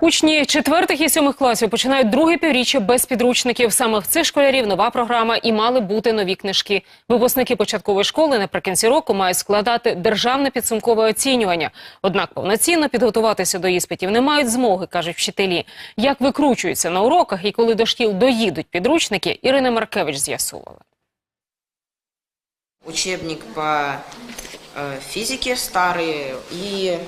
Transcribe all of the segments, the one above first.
Учні четвертих і сьомих класів починають друге півріччя без підручників. Саме в цих школярів нова програма і мали бути нові книжки. Випускники початкової школи наприкінці року мають складати державне підсумкове оцінювання. Однак повноцінно підготуватися до іспитів не мають змоги, кажуть вчителі. Як викручуються на уроках і коли до шкіл доїдуть підручники, Ірина Маркевич з'ясувала. Учебник по э, физике старый и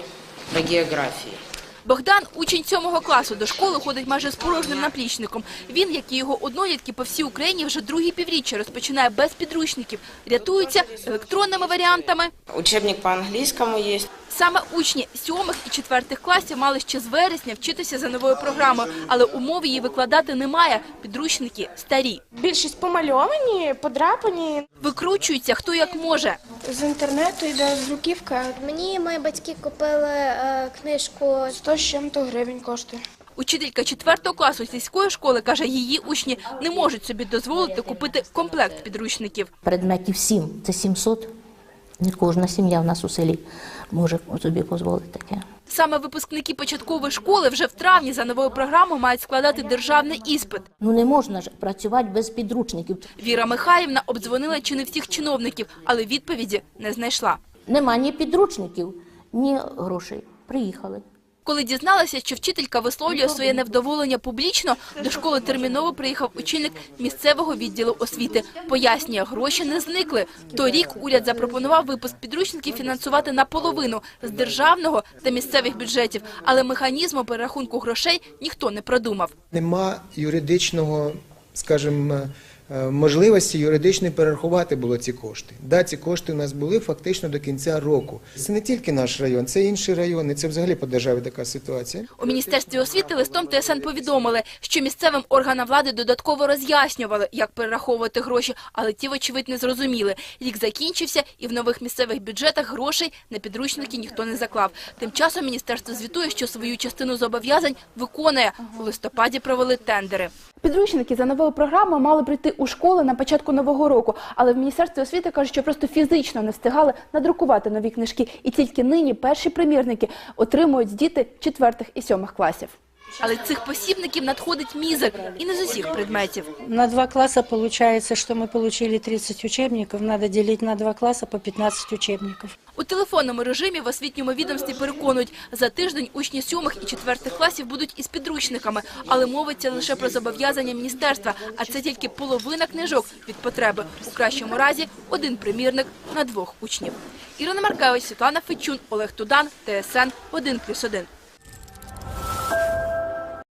по географии. Богдан, учень сьомого класу, до школи ходить майже з порожнім наплічником. Він, як і його однолітки по всій Україні, вже другі півріччя розпочинає без підручників, рятуються електронними варіантами. Учебник по английскому есть. Саме учні сьомих і четвертих класів мали ще з вересня вчитися за новою програмою, але умов її викладати немає. Підручники старі. Більшість помальовані, подрапані. Викручуються хто як може. З інтернету йде з руківка. Мені мої батьки купили е, книжку 100 з чим-то гривень коштує. Учителька четвертого класу сільської школи каже, її учні не можуть собі дозволити купити комплект підручників. предметів сім, це 700. Не кожна сім'я в нас у селі може собі дозволити таке. Саме випускники початкової школи вже в травні за новою програмою мають складати державний іспит. Ну не можна ж працювати без підручників. Віра Михайлівна обдзвонила чи не всіх чиновників, але відповіді не знайшла. Нема ні підручників, ні грошей. Приїхали. Коли дізналася, що вчителька висловлює своє невдоволення публічно, до школи терміново приїхав очільник місцевого відділу освіти. Пояснює, гроші не зникли. Торік уряд запропонував випуск підручників фінансувати наполовину з державного та місцевих бюджетів, але механізму перерахунку грошей ніхто не продумав. Нема юридичного, скажімо, можливості юридично перерахувати було ці кошти. Да, ці кошти у нас були фактично до кінця року. Це не тільки наш район, це інші райони. Це взагалі по державі така ситуація. У міністерстві освіти листом ТСН повідомили, що місцевим органам влади додатково роз'яснювали, як перераховувати гроші, але ті, вочевидь, не зрозуміли. Рік закінчився, і в нових місцевих бюджетах грошей на підручники ніхто не заклав. Тим часом міністерство звітує, що свою частину зобов'язань виконує. У листопаді провели тендери. Підручники за новою програмою мали прийти у школи на початку нового року, але в міністерстві освіти кажуть, що просто фізично не встигали надрукувати нові книжки, і тільки нині перші примірники отримують діти четвертих і сьомих класів. Але цих посібників надходить мізер і не з усіх предметів. На два класса получается, что мы получили 30 учебников, надо делить на два класса по 15 учебников. У телефонному режимі в освітньому відомстві переконують, за тиждень учні сьомих і четвертих класів будуть із підручниками, але мовиться лише про зобов'язання міністерства, а це тільки половина книжок від потреби. У кращому разі один примірник на двох учнів. Ірина Маркевич, Світлана Фечун, Олег Тудан, ТСН 1+,1.